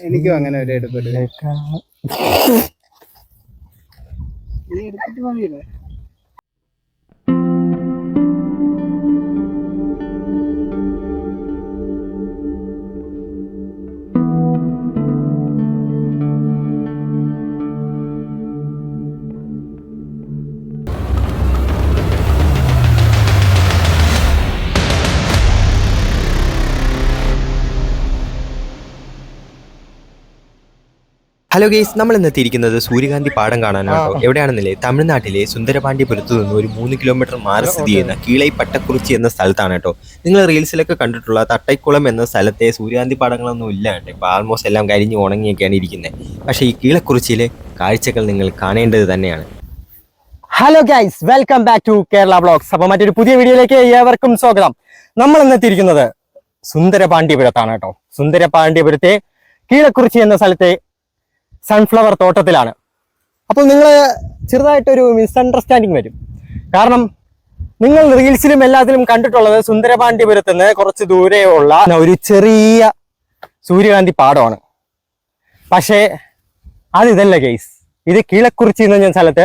എനിക്കും അങ്ങനെ ഒരു എടുത്തിട്ട് എടുത്തിട്ട് മതിയല്ലേ. ഹലോ ഗെയ്സ് നമ്മൾ ഇന്ന് എത്തിയിരിക്കുന്നത് സൂര്യകാന്തി പാടം കാണാനാണോ എവിടെയാണെന്നില്ലേ? തമിഴ്നാട്ടിലെ സുന്ദരപാണ്ഡ്യപുരത്തു നിന്ന് ഒരു മൂന്ന് കിലോമീറ്റർ മാറി സ്ഥിതി ചെയ്യുന്ന കീളൈ പട്ടക്കുറിച്ചി എന്ന സ്ഥലത്താണ് കേട്ടോ. നിങ്ങൾ റീൽസിലൊക്കെ കണ്ടിട്ടുള്ള തട്ടൈക്കുളം എന്ന സ്ഥലത്തെ സൂര്യകാന്തി പാടങ്ങളൊന്നും ഇല്ല കേട്ടോ. ഇപ്പോൾ ആൾമോസ്റ്റ് എല്ലാം കരിഞ്ഞ് ഉണങ്ങിയൊക്കെയാണ് ഇരിക്കുന്നത് പക്ഷേ ഈ കീളക്കുറിച്ചിയിലെ കാഴ്ചകൾ നിങ്ങൾ കാണേണ്ടത് തന്നെയാണ്. Hello guys welcome back to Kerala blogs അപ്പോൾ മറ്റൊരു പുതിയ വീഡിയോയിലേക്ക് ഏവർക്കും സ്വാഗതം. നമ്മൾ ഇന്ന് എത്തിയിരിക്കുന്നത് സുന്ദരപാണ്ഡ്യപുരത്താണ് കേട്ടോ. സുന്ദരപാണ്ഡ്യപുരത്തെ കീഴക്കുറിച്ചി എന്ന സ്ഥലത്തെ സൺഫ്ലവർ തോട്ടത്തിലാണ്. അപ്പോൾ നിങ്ങൾ ചെറുതായിട്ടൊരു മിസ്അണ്ടർസ്റ്റാൻഡിങ് വരും. കാരണം നിങ്ങൾ റീൽസിലും എല്ലാത്തിലും കണ്ടിട്ടുള്ളത് സുന്ദരപാണ്ഡിപുരത്ത് നിന്ന് കുറച്ച് ദൂരെയുള്ള ഒരു ചെറിയ സൂര്യകാന്തി പാടമാണ്. പക്ഷേ അതിതല്ല കേസ് ഇത് കീഴക്കുറിച്ചി എന്ന് പറഞ്ഞ സ്ഥലത്ത്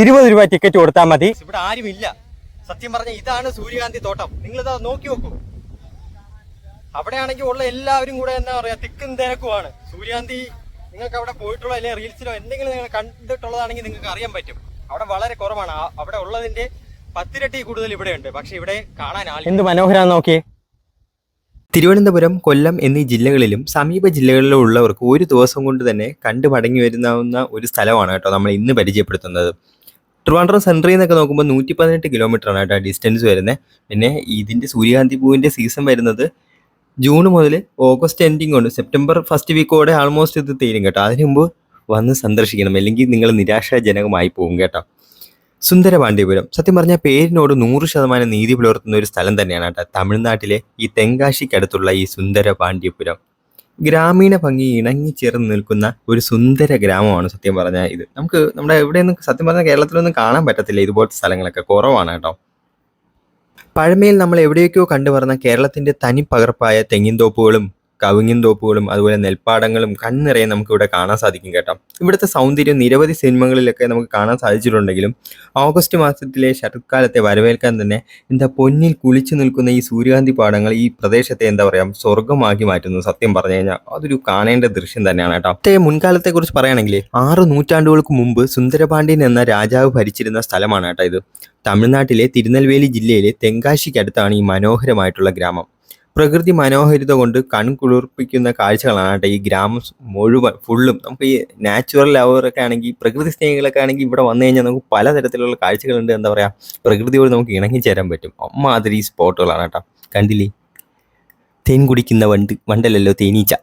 ഇരുപത് രൂപ ടിക്കറ്റ് കൊടുത്താൽ മതി. ഇവിടെ ആരുമില്ല. സത്യം പറഞ്ഞ ഇതാണ് സൂര്യകാന്തി തോട്ടം. നിങ്ങൾ ഇതാ നോക്കി നോക്കൂ. അവിടെയാണെങ്കിൽ ഉള്ള എല്ലാവരും കൂടെ എന്താ പറയാ തിക്കും തിരക്കുമാണ്. സൂര്യകാന്തി നിങ്ങൾക്ക് അവിടെ പോയിട്ടുള്ള അല്ലെങ്കിൽ റീൽസിലോ എന്തെങ്കിലും നിങ്ങൾ കണ്ടിട്ടുള്ളതാണെങ്കിൽ നിങ്ങൾക്ക് അറിയാൻ പറ്റും. അവിടെ വളരെ കുറവാണ്. അവിടെ ഉള്ളതിന്റെ പത്തിരട്ടി കൂടുതൽ ഇവിടെ ഉണ്ട് പക്ഷെ ഇവിടെ കാണാൻ എന്ത് മനോഹരാന്ന് നോക്കിയേ. തിരുവനന്തപുരം കൊല്ലം എന്നീ ജില്ലകളിലും സമീപ ജില്ലകളിലും ഉള്ളവർക്ക് ഒരു ദിവസം കൊണ്ട് തന്നെ കണ്ടു മടങ്ങി വരുന്ന ഒരു സ്ഥലമാണ് കേട്ടോ നമ്മൾ ഇന്ന് പരിചയപ്പെടുത്തുന്നത്. ട്രിവാൻഡ്രം സെൻട്രിൽ നിന്നൊക്കെ നോക്കുമ്പോൾ നൂറ്റി പതിനെട്ട് കിലോമീറ്റർ ആണ് കേട്ടോ ഡിസ്റ്റൻസ് വരുന്നത്. പിന്നെ ഇതിന്റെ സൂര്യകാന്തി പൂവിന്റെ സീസൺ വരുന്നത് ജൂൺ മുതൽ ഓഗസ്റ്റ് എൻഡിങ് കൊണ്ട് സെപ്റ്റംബർ ഫസ്റ്റ് വീക്കോടെ ആൾമോസ്റ്റ് ഇത് തീരും കേട്ടോ. അതിനു മുമ്പ് വന്ന് സന്ദർശിക്കണം. അല്ലെങ്കിൽ നിങ്ങൾ നിരാശാജനകമായി പോകും കേട്ടോ. സുന്ദരപാണ്ഡ്യപുരം സത്യം പറഞ്ഞാൽ പേരിനോട് നൂറ് ശതമാനം നീതി പുലർത്തുന്ന ഒരു സ്ഥലം തന്നെയാണ് കേട്ടോ. തമിഴ്നാട്ടിലെ ഈ തെങ്കാശിക്കടുത്തുള്ള ഈ സുന്ദരപാണ്ഡ്യപുരം ഗ്രാമീണ ഭംഗി ഇണങ്ങി ചേർന്ന് നിൽക്കുന്ന ഒരു സുന്ദര ഗ്രാമമാണ് സത്യം പറഞ്ഞാൽ ഇത്. നമുക്ക് നമ്മുടെ എവിടെയൊന്നും സത്യം പറഞ്ഞാൽ കേരളത്തിലൊന്നും കാണാൻ പറ്റത്തില്ല ഇതുപോലത്തെ സ്ഥലങ്ങളൊക്കെ. കുറവാണ് കേട്ടോ. പഴമയിൽ നമ്മൾ എവിടെയൊക്കെയോ കണ്ടുവരുന്ന കേരളത്തിന്റെ തനി പകർപ്പായ തെങ്ങിൻ തോപ്പുകളും കവുങ്ങിൻ തോപ്പുകളും അതുപോലെ നെൽപ്പാടങ്ങളും കണ്ണിറയെ നമുക്ക് ഇവിടെ കാണാൻ സാധിക്കും കേട്ടോ. ഇവിടുത്തെ സൗന്ദര്യം നിരവധി സിനിമകളിലൊക്കെ നമുക്ക് കാണാൻ സാധിച്ചിട്ടുണ്ടെങ്കിലും ഓഗസ്റ്റ് മാസത്തിലെ ശരത്കാലത്തെ വരവേൽക്കാൻ തന്നെ എന്താ പൊന്നിൽ കുളിച്ചു നിൽക്കുന്ന ഈ സൂര്യകാന്തി പാടങ്ങൾ ഈ പ്രദേശത്തെ എന്താ പറയുക സ്വർഗമാക്കി മാറ്റുന്നു സത്യം പറഞ്ഞു കഴിഞ്ഞാൽ. അതൊരു കാണേണ്ട ദൃശ്യം തന്നെയാണ് കേട്ടോ. അത്തേ മുൻകാലത്തെക്കുറിച്ച് പറയുകയാണെങ്കിൽ ആറ് നൂറ്റാണ്ടുകൾക്ക് മുമ്പ് സുന്ദരപാണ്ഡ്യൻ എന്ന രാജാവ് ഭരിച്ചിരുന്ന സ്ഥലമാണ് കേട്ടോ ഇത്. തമിഴ്നാട്ടിലെ തിരുനെൽവേലി ജില്ലയിലെ തെങ്കാശിക്കടുത്താണ് ഈ മനോഹരമായിട്ടുള്ള ഗ്രാമം. പ്രകൃതി മനോഹരിത കൊണ്ട് കൺകുളിർപ്പിക്കുന്ന കാഴ്ചകളാണ് കേട്ടോ ഈ ഗ്രാമം മുഴുവൻ ഫുള്ളും നമുക്ക് ഈ നാച്ചുറൽ ലവറൊക്കെ ആണെങ്കിൽ പ്രകൃതി സ്നേഹികളൊക്കെ ആണെങ്കിൽ ഇവിടെ വന്നു കഴിഞ്ഞാൽ നമുക്ക് പലതരത്തിലുള്ള കാഴ്ചകളുണ്ട്. എന്താ പറയുക പ്രകൃതിയോട് നമുക്ക് ഇണങ്ങിച്ചേരാൻ പറ്റും. അമ്മാതിരി സ്പോട്ടുകളാണ് കേട്ടോ. കണ്ടില്ലേ? തേൻ കുടിക്കുന്ന വണ്ട് വണ്ടല്ലല്ലോ തേനീച്ച.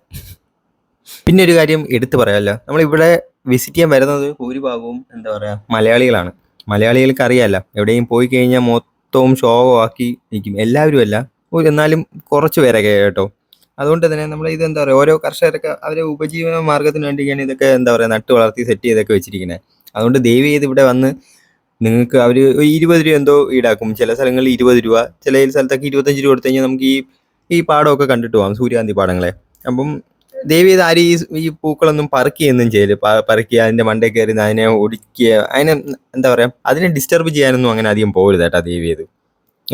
പിന്നെ ഒരു കാര്യം എടുത്തു പറയാമല്ലോ നമ്മളിവിടെ വിസിറ്റ് ചെയ്യാൻ വരുന്നത് ഭൂരിഭാഗവും എന്താ പറയുക മലയാളികളാണ്. മലയാളികൾക്ക് അറിയാമല്ലോ എവിടെയും പോയി കഴിഞ്ഞാൽ മൊത്തവും ഷോവാക്കി നിൽക്കും. എല്ലാവരും അല്ല എന്നാലും കുറച്ച് പേരൊക്കെ കേട്ടോ. അതുകൊണ്ട് തന്നെ നമ്മൾ ഇത് എന്താ പറയുക ഓരോ കർഷകരൊക്കെ അവരെ ഉപജീവന മാർഗത്തിന് വേണ്ടിയാണ് ഇതൊക്കെ എന്താ പറയുക നട്ട് വളർത്തി സെറ്റ് ചെയ്തൊക്കെ വെച്ചിരിക്കുന്നത് അതുകൊണ്ട് ദയവ് ചെയ്ത് ഇവിടെ വന്ന് നിങ്ങൾക്ക് അവർ ഇരുപത് രൂപ എന്തോ ഈടാക്കും. ചില സ്ഥലങ്ങളിൽ ഇരുപത് രൂപ ചില സ്ഥലത്തൊക്കെ ഇരുപത്തഞ്ച് രൂപ കൊടുത്തു കഴിഞ്ഞാൽ നമുക്ക് ഈ ഈ പാടമൊക്കെ കണ്ടിട്ട് പോകാം സൂര്യകാന്തി പാടങ്ങളെ. അപ്പം ദേവി ഇത് ആരും ഈ ഈ പൂക്കളൊന്നും പറിക്കുകയൊന്നും ചെയ്യൽ. പറിക്കുക അതിന്റെ മണ്ടേ കയറി അതിനെ ഒടിക്കുക അതിനെ എന്താ പറയാ അതിനെ ഡിസ്റ്റർബ് ചെയ്യാനൊന്നും അങ്ങനെ അധികം പോകരുത് കേട്ടോ ദേവി ഇത്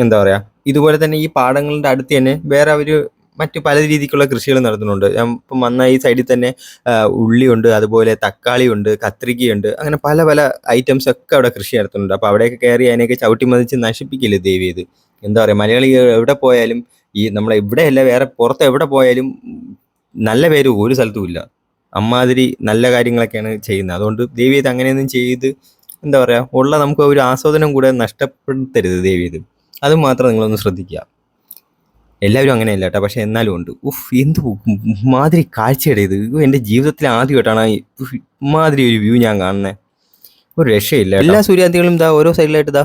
എന്താ പറയാ ഇതുപോലെ തന്നെ ഈ പാടങ്ങളുടെ അടുത്ത് തന്നെ വേറെ ഒരു മറ്റു പല രീതിക്കുള്ള കൃഷികൾ നടത്തുന്നുണ്ട്. ഞാൻ ഇപ്പം വന്ന ഈ സൈഡിൽ തന്നെ ഉള്ളിയുണ്ട് അതുപോലെ തക്കാളിയുണ്ട് കത്രികയുണ്ട് അങ്ങനെ പല പല ഐറ്റംസ് ഒക്കെ അവിടെ കൃഷി നടത്തുന്നുണ്ട്. അപ്പോൾ അവിടെയൊക്കെ കയറി അതിനെയൊക്കെ ചവിട്ടി മതിച്ച് നശിപ്പിക്കില്ല ദേവി ഇത്? എന്താ പറയുക മലയാളി എവിടെ പോയാലും ഈ നമ്മളെ ഇവിടെയല്ല വേറെ പുറത്ത് എവിടെ പോയാലും നല്ല പേര് ഒരു സ്ഥലത്തും ഇല്ല. അമ്മാതിരി നല്ല കാര്യങ്ങളൊക്കെയാണ് ചെയ്യുന്നത്. അതുകൊണ്ട് ദേവി ഇത് അങ്ങനെയൊന്നും ചെയ്ത് എന്താ പറയുക ഉള്ള നമുക്ക് ഒരു ആസ്വാദനം കൂടെ നഷ്ടപ്പെടുത്തരുത് ദേവി ഇത്. അത് മാത്രം നിങ്ങളൊന്ന് ശ്രദ്ധിക്കുക. എല്ലാവരും അങ്ങനെയല്ല കേട്ടോ പക്ഷെ എന്നാലും ഉണ്ട്. ഉഫ് എന്ത് മാതിരി കാഴ്ചയുടെ ഇത് എന്റെ ജീവിതത്തിൽ ആദ്യമായിട്ടാണ് മാതിരി ഒരു വ്യൂ ഞാൻ കാണുന്നത് ഒരു രക്ഷയില്ല എല്ലാ സൂര്യാന്തികളും ഇതാ ഓരോ സൈഡിലായിട്ട് ഇതാ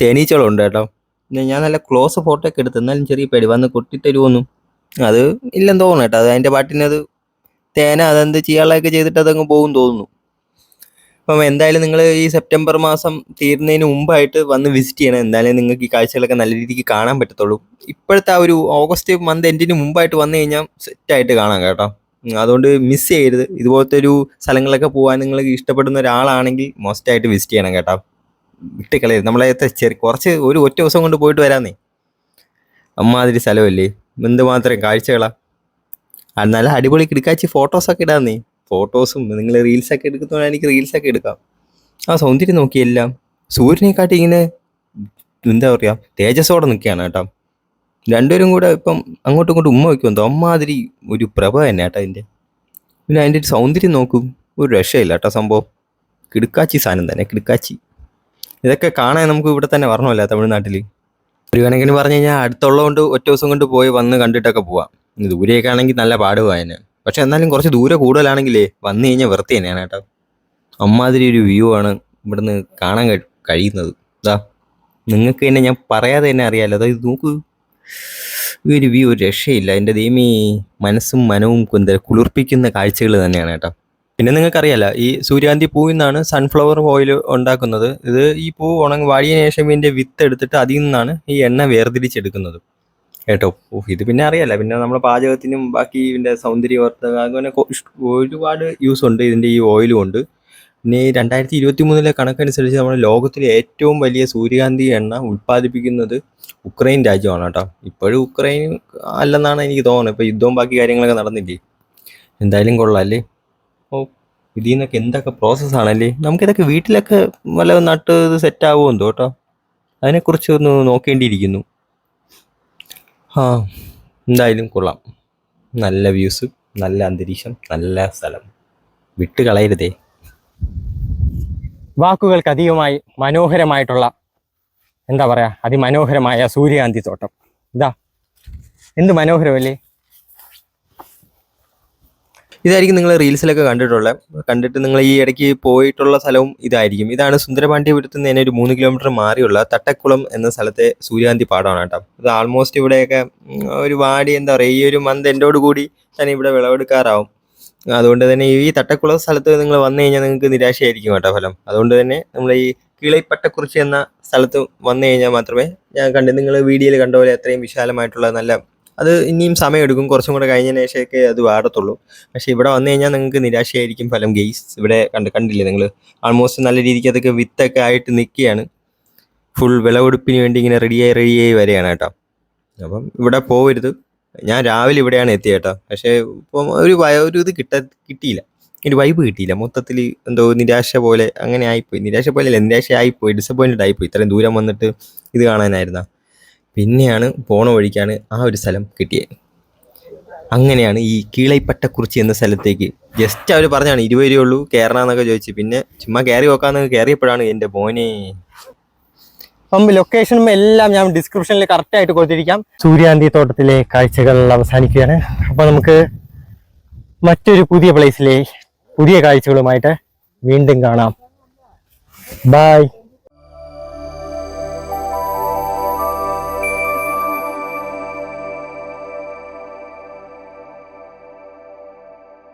തേനീച്ചകളുണ്ട് കേട്ടോ. ഞാൻ നല്ല ക്ലോസ് ഫോട്ടോ ഒക്കെ എടുത്ത് എന്നാലും ചെറിയ പേടി വന്ന് കൊട്ടിത്തരുമോന്നും അത് ഇല്ലെന്ന് തോന്നുന്നു കേട്ടോ. അത് അതിന്റെ പാട്ടിനത് തേന അതെന്ത് ചെയ്യാനുള്ളതൊക്കെ ചെയ്തിട്ട് അതങ്ങ് പോകും തോന്നുന്നു. അപ്പം എന്തായാലും നിങ്ങൾ ഈ സെപ്റ്റംബർ മാസം തീരുന്നതിന് മുമ്പായിട്ട് വന്ന് വിസിറ്റ് ചെയ്യണം. എന്തായാലും നിങ്ങൾക്ക് ഈ കാഴ്ചകളൊക്കെ നല്ല രീതിക്ക് കാണാൻ പറ്റത്തുള്ളൂ. ഇപ്പോഴത്തെ ആ ഒരു ഓഗസ്റ്റ് മന്ത് എൻഡിന് മുമ്പായിട്ട് വന്നു കഴിഞ്ഞാൽ സെറ്റായിട്ട് കാണാം കേട്ടോ. അതുകൊണ്ട് മിസ് ചെയ്യരുത്. ഇതുപോലത്തെ ഒരു സ്ഥലങ്ങളൊക്കെ പോകാൻ നിങ്ങൾക്ക് ഇഷ്ടപ്പെടുന്ന ഒരാളാണെങ്കിൽ മോസ്റ്റ് ആയിട്ട് വിസിറ്റ് ചെയ്യണം കേട്ടോ. വിട്ട് കളയരുത് നമ്മളെ ചെറിയ കുറച്ച് ഒരു ഒറ്റ ദിവസം കൊണ്ട് പോയിട്ട് വരാന്നേ അമ്മാതിരി സ്ഥലമല്ലേ. എന്തുമാത്രം കാഴ്ചകളാ. നല്ല അടിപൊളി കിടക്കാച്ചി ഫോട്ടോസൊക്കെ ഇടാന്നേ ഫോട്ടോസും നിങ്ങൾ റീൽസൊക്കെ എടുക്കുന്നതുകൊണ്ട് എനിക്ക് റീൽസൊക്കെ എടുക്കാം. ആ സൗന്ദര്യം നോക്കിയെല്ലാം സൂര്യനെക്കാട്ടി ഇങ്ങനെ എന്താ പറയുക തേജസ്സോടെ നിൽക്കുകയാണ് കേട്ടോ. രണ്ടുപേരും കൂടെ ഇപ്പം അങ്ങോട്ടും ഇങ്ങോട്ടും ഉമ്മ വയ്ക്കുമെന്തോ അമ്മാതിരി ഒരു പ്രഭ തന്നെ കേട്ടോ അതിന്റെ. പിന്നെ അതിന്റെ ഒരു സൗന്ദര്യം നോക്കും. ഒരു രക്ഷയില്ല കേട്ടോ സംഭവം. കിടുക്കാച്ചി സാധനം തന്നെ കിടുക്കാച്ചി. ഇതൊക്കെ കാണാൻ നമുക്ക് ഇവിടെ തന്നെ വരണമല്ല തമിഴ്നാട്ടിൽ ഒരു കണക്കിന് പറഞ്ഞു കഴിഞ്ഞാൽ അടുത്തുള്ളതുകൊണ്ട് ഒറ്റ ദിവസം കൊണ്ട് പോയി വന്ന് കണ്ടിട്ടൊക്കെ പോവാം. ദൂരെയൊക്കെ ആണെങ്കിൽ നല്ല പാടുവായന് പക്ഷെ എന്നാലും കുറച്ച് ദൂരെ കൂടുതലാണെങ്കിലേ വന്നു കഴിഞ്ഞാൽ വെറുതെ തന്നെയാണ് കേട്ടോ. അമ്മാതിരി ഒരു വ്യൂ ആണ് ഇവിടുന്ന് കാണാൻ കഴിയുന്നത്. ഇതാ നിങ്ങൾക്ക് തന്നെ ഞാൻ പറയാതെ തന്നെ അറിയാമല്ലോ അതായത് നോക്ക്. ഈ ഒരു വ്യൂ ഒരു രക്ഷയില്ല. എന്റെ ദൈവമേ മനസ്സും മനവും കുന്ത കുളിർപ്പിക്കുന്ന കാഴ്ചകൾ തന്നെയാണ് കേട്ടോ. പിന്നെ നിങ്ങൾക്കറിയാലോ ഈ സൂര്യാന്തി പൂവിൽ നിന്നാണ് സൺഫ്ലവർ ഓയിൽ ഉണ്ടാക്കുന്നത്. ഇത് ഈ പൂ ഉണങ്ങി വാടിയതിനു ശേഷം ഇതിന്റെ വിത്ത് എടുത്തിട്ട് അതിൽ നിന്നാണ് ഈ എണ്ണ വേർതിരിച്ചെടുക്കുന്നത്. കേട്ടോ. ഇത് പിന്നെ അറിയാല്ല പിന്നെ നമ്മൾ പാചകത്തിനും ബാക്കി ഇതിന്റെ സൗന്ദര്യവർദ്ധക അങ്ങനെ ഒരുപാട് യൂസ് ഉണ്ട് ഇതിന്റെ ഈ ഓയിലും ഉണ്ട്. പിന്നെ രണ്ടായിരത്തി ഇരുപത്തി മൂന്നിലെ കണക്കനുസരിച്ച് നമ്മുടെ ലോകത്തിലെ ഏറ്റവും വലിയ സൂര്യകാന്തി എണ്ണ ഉൽപ്പാദിപ്പിക്കുന്നത് ഉക്രൈൻ രാജ്യമാണ് കേട്ടോ. ഇപ്പോഴും ഉക്രൈൻ അല്ലെന്നാണ് എനിക്ക് തോന്നുന്നത്. ഇപ്പോൾ യുദ്ധവും ബാക്കി കാര്യങ്ങളൊക്കെ നടന്നില്ലേ? എന്തായാലും കൊള്ളാം അല്ലേ? ഓ ഇതിൽ നിന്നൊക്കെ എന്തൊക്കെ പ്രോസസ്സാണല്ലേ നമുക്കിതൊക്കെ വീട്ടിലൊക്കെ വല്ല നട്ട് ഇത് സെറ്റ് ആവുമോ എന്തോ കേട്ടോ? അതിനെക്കുറിച്ച് ഒന്ന് നോക്കേണ്ടിയിരിക്കുന്നു. ആ. എന്തായാലും കൊള്ളാം. നല്ല വ്യൂസ് നല്ല അന്തരീക്ഷം നല്ല സ്ഥലം. വിട്ട് കളയരുതേ. വാക്കുകൾക്ക് അധികമായി മനോഹരമായിട്ടുള്ള എന്താ പറയുക അതിമനോഹരമായ സൂര്യകാന്തി തോട്ടം. ഇതാ. എന്ത് മനോഹരമല്ലേ ഇതായിരിക്കും നിങ്ങൾ റീൽസിലൊക്കെ കണ്ടിട്ടുള്ളത് കണ്ടിട്ട് നിങ്ങൾ ഈ ഇടയ്ക്ക് പോയിട്ടുള്ള സ്ഥലവും ഇതായിരിക്കും. ഇതാണ് സുന്ദരപാണ്ഡ്യപുരത്ത് നിന്ന് തന്നെ ഒരു മൂന്ന് കിലോമീറ്റർ മാറിയുള്ള തട്ടക്കുളം എന്ന സ്ഥലത്തെ സൂര്യകാന്തി പാടമാണ് കേട്ടോ. ഇത് ആൾമോസ്റ്റ് ഇവിടെയൊക്കെ ഒരു വാടി എന്താ പറയുക ഈ ഒരു മന്ത് എന്റോട് കൂടി ഞാൻ ഇവിടെ വിളവെടുക്കാറാവും. അതുകൊണ്ട് തന്നെ ഈ തട്ടക്കുളം സ്ഥലത്ത് നിങ്ങൾ വന്നു കഴിഞ്ഞാൽ നിങ്ങൾക്ക് നിരാശയായിരിക്കും കേട്ടോ ഫലം. അതുകൊണ്ട് തന്നെ നമ്മൾ ഈ കിളിപ്പട്ടക്കുറിച്ച് എന്ന സ്ഥലത്ത് വന്നു കഴിഞ്ഞാൽ മാത്രമേ ഞാൻ കണ്ട് നിങ്ങൾ വീഡിയോയിൽ കണ്ട പോലെ അത്രയും വിശാലമായിട്ടുള്ള നല്ല അത് ഇനിയും സമയമെടുക്കും. കുറച്ചും കൂടെ കഴിഞ്ഞതിന് ശേഷമൊക്കെ അത് വാടത്തുള്ളൂ. പക്ഷേ ഇവിടെ വന്നു കഴിഞ്ഞാൽ നിങ്ങൾക്ക് നിരാശയായിരിക്കും ഫലം. ഗെയ്സ് ഇവിടെ കണ്ട് കണ്ടില്ലേ നിങ്ങൾ ആൾമോസ്റ്റ് നല്ല രീതിക്ക് അതൊക്കെ വിത്തൊക്കെ ആയിട്ട് നിൽക്കുകയാണ്. ഫുൾ വിളവെടുപ്പിന് വേണ്ടി ഇങ്ങനെ റെഡിയായി റെഡിയായി വരികയാണ് കേട്ടോ. അപ്പം ഇവിടെ പോവരുത്. ഞാൻ രാവിലെ ഇവിടെയാണ് എത്തിയത് കേട്ടോ. പക്ഷേ ഇപ്പം ഒരു ഒരു ഇത് കിട്ട കിട്ടിയില്ല. ഒരു വൈബ് കിട്ടിയില്ല. മൊത്തത്തിൽ എന്തോ നിരാശ പോലെ അങ്ങനെ ആയിപ്പോയി. നിരാശ പോലെ അല്ല നിരാശ ആയിപ്പോയി ഡിസപ്പോയിന്റഡ് ആയിപ്പോയി. ഇത്രയും ദൂരം വന്നിട്ട് ഇത് കാണാനായിരുന്ന. പിന്നെയാണ് പോണ വഴിക്കാണ് ആ ഒരു സ്ഥലം കിട്ടിയത്. അങ്ങനെയാണ് ഈ കീളൈപ്പട്ടക്കുറിച്ചി എന്ന സ്ഥലത്തേക്ക്. ജസ്റ്റ് അവർ പറഞ്ഞാണ് ഇരുപത് രൂപ ഉള്ളൂ കയറണമെന്നൊക്കെ ചോദിച്ചു. പിന്നെ ചുമ്മാ കയറി നോക്കാന്നൊക്കെ കയറിയപ്പോഴാണ് എന്റെ മോനെ. അപ്പം ലൊക്കേഷനും എല്ലാം ഞാൻ ഡിസ്ക്രിപ്ഷനിൽ കറക്റ്റ് ആയിട്ട് കൊടുത്തിരിക്കാം. സൂര്യാന്തി തോട്ടത്തിലെ കാഴ്ചകൾ അവസാനിക്കുകയാണ്. അപ്പൊ നമുക്ക് മറ്റൊരു പുതിയ പ്ലേസിലെ പുതിയ കാഴ്ചകളുമായിട്ട് വീണ്ടും കാണാം. ബൈ